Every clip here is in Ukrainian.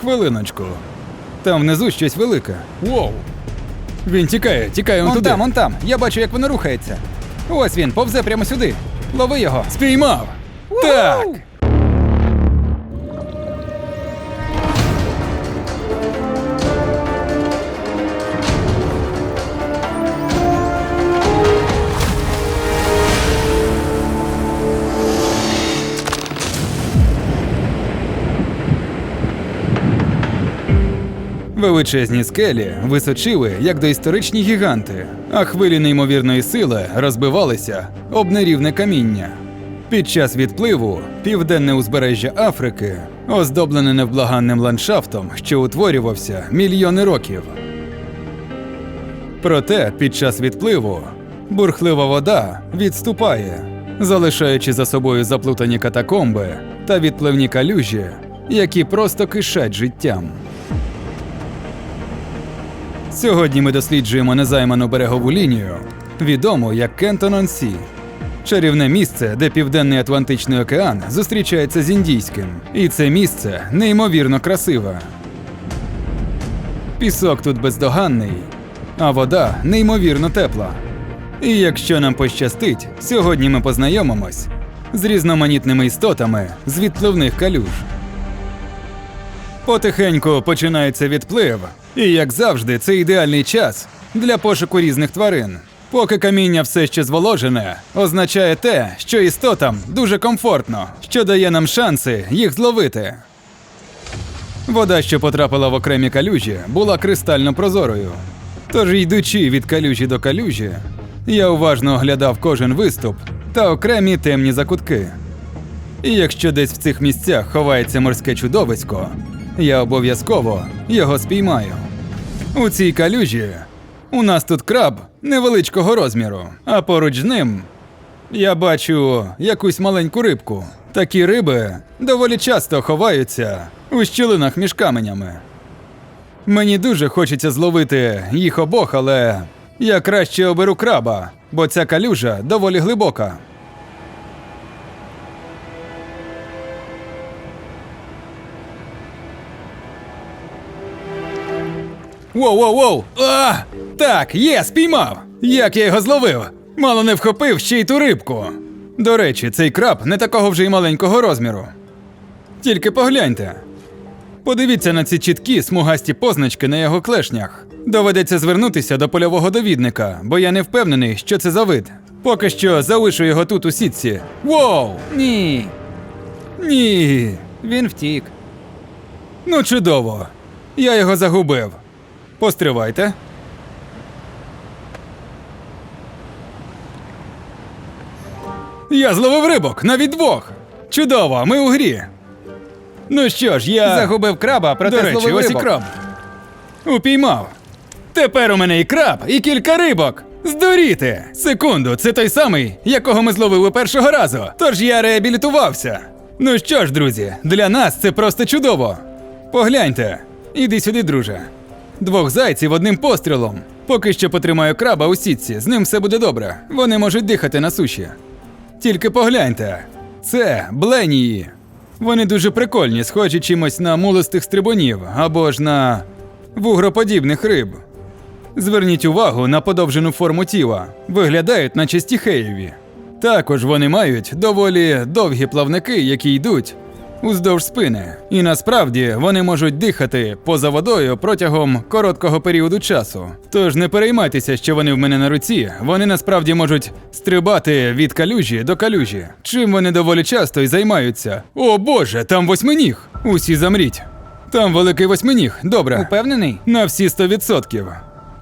Хвилиночку. Там внизу щось велике. Воу. Він тікає, тікає он Он туди. там, он там. Я бачу, як воно рухається. Ось він, повзе прямо сюди. Лови його. Спіймав! Так! Величезні скелі височили, як доісторичні гіганти, а хвилі неймовірної сили розбивалися об нерівне каміння. Під час відпливу південне узбережжя Африки оздоблене невблаганним ландшафтом, що утворювався мільйони років. Проте під час відпливу бурхлива вода відступає, залишаючи за собою заплутані катакомби та відпливні калюжі, які просто кишать життям. Сьогодні ми досліджуємо незайману берегову лінію, відому як Кентон-он-Сі. Чарівне місце, де Південний Атлантичний океан зустрічається з Індійським. І це місце неймовірно красиве. Пісок тут бездоганний, а вода неймовірно тепла. І якщо нам пощастить, сьогодні ми познайомимось з різноманітними істотами з відпливних калюж. Потихеньку починається відплив, і як завжди, це ідеальний час для пошуку різних тварин. Поки каміння все ще зволожене, означає те, що істотам дуже комфортно, що дає нам шанси їх зловити. Вода, що потрапила в окремі калюжі, була кристально прозорою. Тож, йдучи від калюжі до калюжі, я уважно оглядав кожен виступ та окремі темні закутки. І якщо десь в цих місцях ховається морське чудовисько, я обов'язково його спіймаю. У цій калюжі у нас тут краб невеличкого розміру, а поруч з ним я бачу якусь маленьку рибку. Такі риби доволі часто ховаються у щілинах між каменями. Мені дуже хочеться зловити їх обох, але я краще оберу краба, бо ця калюжа доволі глибока. Воу-воу-воу! А! Так, є, спіймав! Як я його зловив? Мало не вхопив ще й ту рибку. До речі, цей краб не такого вже й маленького розміру. Тільки погляньте. Подивіться на ці чіткі смугасті позначки на його клешнях. Доведеться звернутися до польового довідника, бо я не впевнений, що це за вид. Поки що залишу його тут у сітці. Воу! Ні, Ні. він втік. Ну, чудово. Я його загубив. Постривайте. Я зловив рибок навіть двох. Чудово, ми у грі. Ну що ж, я. Загубив краба, проте До речі, зловив ось і рибок. краб. Упіймав. Тепер у мене і краб, і кілька рибок. Здуріти! Секунду, це той самий, якого ми зловили першого разу. Тож я реабілітувався. Ну що ж, друзі, для нас це просто чудово. Погляньте, іди сюди, друже. Двох зайців одним пострілом. Поки що потримаю краба у сітці, з ним все буде добре. Вони можуть дихати на суші. Тільки погляньте, це бленії. Вони дуже прикольні, схожі чимось на мулистих стрибунів або ж на вугроподібних риб. Зверніть увагу на подовжену форму тіла, виглядають наче стіхеєві. Також вони мають доволі довгі плавники, які йдуть уздовж спини, і насправді вони можуть дихати поза водою протягом короткого періоду часу. Тож не переймайтеся, що вони в мене на руці. Вони насправді можуть стрибати від калюжі до калюжі. Чим вони доволі часто й займаються. О боже, там восьминіг! Усі замріть. Там великий восьминіг. Добре. Упевнений? На всі 100%.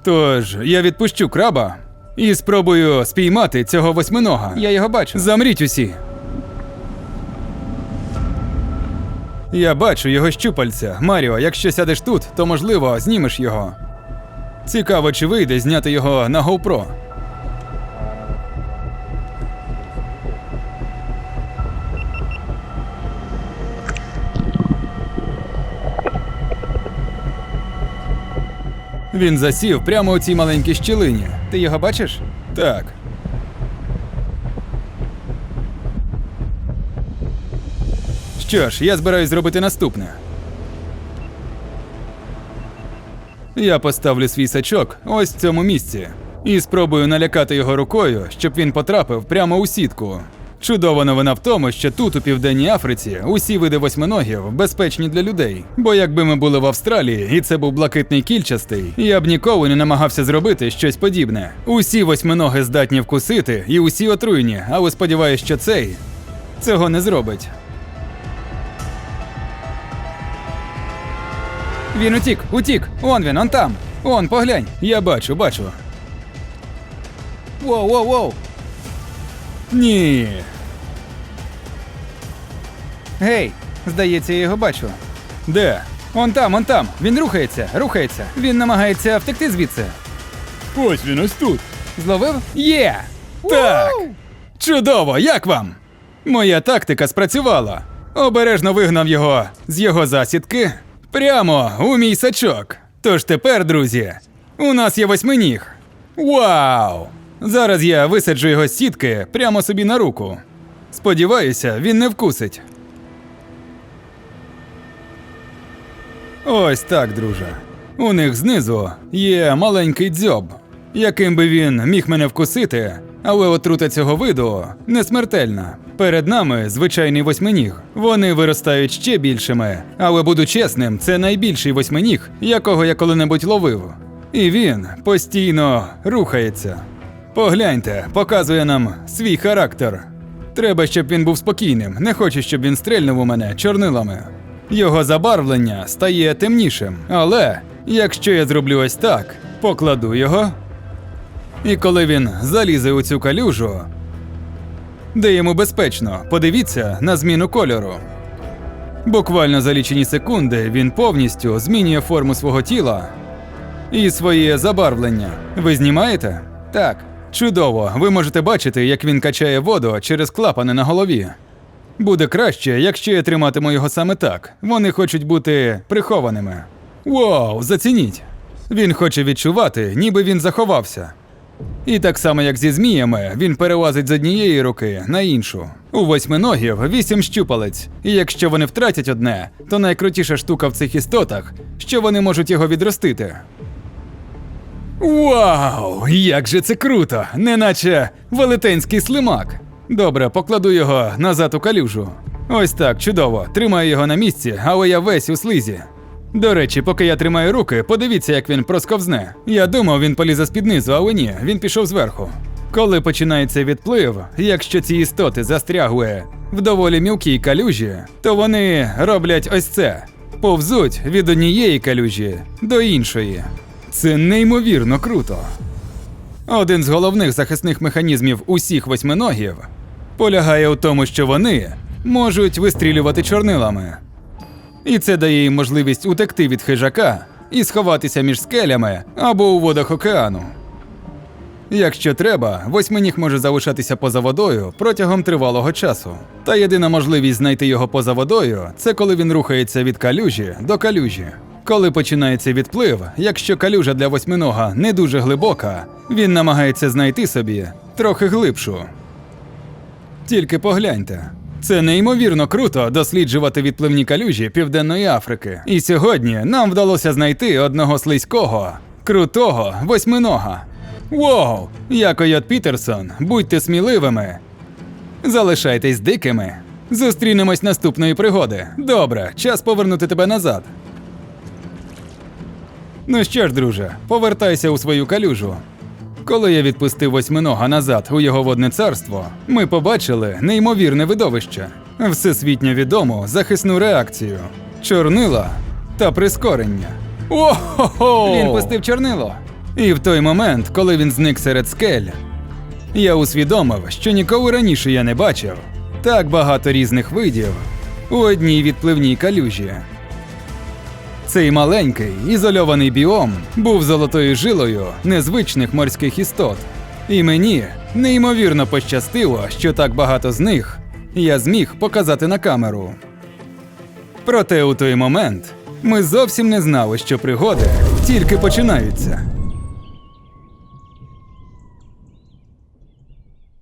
Тож я відпущу краба і спробую спіймати цього восьминога. Я його бачу. Замріть усі. Я бачу його щупальця. Маріо, якщо сядеш тут, то можливо знімеш його. Цікаво, чи вийде зняти його на GoPro. Він засів прямо у цій маленькій щілині. Ти його бачиш? Так. Що ж, я збираюсь зробити наступне. Я поставлю свій сачок ось в цьому місці і спробую налякати його рукою, щоб він потрапив прямо у сітку. Чудова новина в тому, що тут, у південній Африці, усі види восьминогів безпечні для людей. Бо якби ми були в Австралії, і це був блакитний кільчастий, я б ніколи не намагався зробити щось подібне. Усі восьминоги здатні вкусити, і усі отруйні, але сподіваюся, що цей цього не зробить. Він утік, утік. Он він, он там. Он, поглянь. Я бачу, бачу. Воу, воу, воу. Ні. Гей, здається, я його бачу. Де? Он там, он там. Він рухається, рухається. Він намагається втекти звідси. Ось він ось тут. Зловив? Є! Так. Чудово, як вам? Моя тактика спрацювала. Обережно вигнав його з його засідки прямо у мій сачок. Тож тепер, друзі, у нас є восьминіг. Вау! Зараз я висаджу його з сітки прямо собі на руку. Сподіваюся, він не вкусить. Ось так, друже. У них знизу є маленький дзьоб. Яким би він міг мене вкусити, але отрута цього виду не смертельна. Перед нами звичайний восьминіг. Вони виростають ще більшими, але буду чесним, це найбільший восьминіг, якого я коли-небудь ловив. І він постійно рухається. Погляньте, показує нам свій характер. Треба, щоб він був спокійним. Не хочу, щоб він стрельнув у мене чорнилами. Його забарвлення стає темнішим. Але якщо я зроблю ось так, покладу його. І коли він залізе у цю калюжу, де йому безпечно, подивіться на зміну кольору. Буквально за лічені секунди він повністю змінює форму свого тіла і своє забарвлення. Ви знімаєте? Так. Чудово, ви можете бачити, як він качає воду через клапани на голові. Буде краще, якщо я триматиму його саме так. Вони хочуть бути прихованими. Вау, зацініть! Він хоче відчувати, ніби він заховався. І так само, як зі зміями, він перелазить з однієї руки на іншу. У восьминогів вісім щупалець, і якщо вони втратять одне, то найкрутіша штука в цих істотах, що вони можуть його відростити. Вау! Як же це круто! Неначе велетенський слимак. Добре, покладу його назад у калюжу. Ось так, чудово. Тримаю його на місці, але я весь у слизі. До речі, поки я тримаю руки, подивіться, як він просковзне. Я думав, він полізе з-під низу, але ні, він пішов зверху. Коли починається відплив, якщо ці істоти застрягли в доволі мілкій калюжі, то вони роблять ось це: повзуть від однієї калюжі до іншої. Це неймовірно круто. Один з головних захисних механізмів усіх восьминогів полягає у тому, що вони можуть вистрілювати чорнилами. І це дає їм можливість утекти від хижака і сховатися між скелями або у водах океану. Якщо треба, восьминіг може залишатися поза водою протягом тривалого часу. Та єдина можливість знайти його поза водою це коли він рухається від калюжі до калюжі. Коли починається відплив, якщо калюжа для восьминога не дуже глибока, він намагається знайти собі трохи глибшу. Тільки погляньте. Це неймовірно круто досліджувати відпливні калюжі Південної Африки. І сьогодні нам вдалося знайти одного слизького, крутого восьминога. Воу! Я Койот Пітерсон, будьте сміливими. Залишайтесь дикими. Зустрінемось наступної пригоди. Добре, час повернути тебе назад. Ну що ж, друже, повертайся у свою калюжу. Коли я відпустив восьминога назад у його водне царство, ми побачили неймовірне видовище, всесвітньо відому захисну реакцію, чорнила та прискорення. О-хо-хо! Він пустив чорнило. І в той момент, коли він зник серед скель, я усвідомив, що ніколи раніше я не бачив так багато різних видів у одній відпливній калюжі. Цей маленький ізольований біом був золотою жилою незвичних морських істот. І мені неймовірно пощастило, що так багато з них я зміг показати на камеру. Проте у той момент ми зовсім не знали, що пригоди тільки починаються.